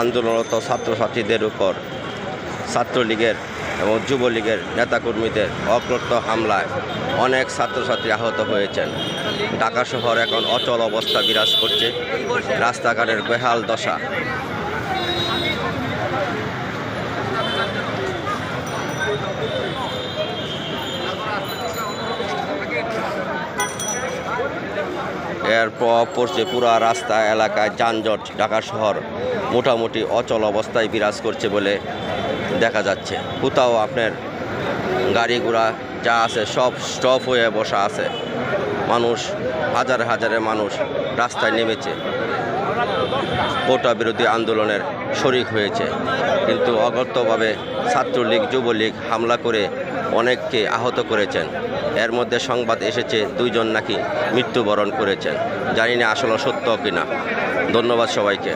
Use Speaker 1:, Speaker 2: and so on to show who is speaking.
Speaker 1: আন্দোলনরত ছাত্রছাত্রীদের উপর ছাত্রলীগের এবং যুবলীগের নেতাকর্মীদের অপ্রত্য হামলায় অনেক ছাত্রছাত্রী আহত হয়েছেন। ঢাকা শহর এখন অচল অবস্থা বিরাজ করছে। রাস্তাঘাটের বেহাল দশা এর প্রভাব পড়ছে পুরা রাস্তা, এলাকায় যানজট, ঢাকা শহর মোটামুটি অচল অবস্থায় বিরাজ করছে বলে দেখা যাচ্ছে। কোথাও আপনার গাড়ি ঘোড়া যা আছে সব স্টপ হয়ে বসা আছে। মানুষ, হাজার হাজারে মানুষ রাস্তায় নেমেছে। কোটা বিরোধী আন্দোলনের শরিক হয়েছে। কিন্তু অগত্যভাবে ছাত্রলীগ, যুবলীগ হামলা করে অনেককে আহত করেছেন। এর মধ্যে সংবাদ এসেছে দুইজন নাকি মৃত্যুবরণ করেছেন। জানি না আসলে সত্য কিনা। ধন্যবাদ সবাইকে।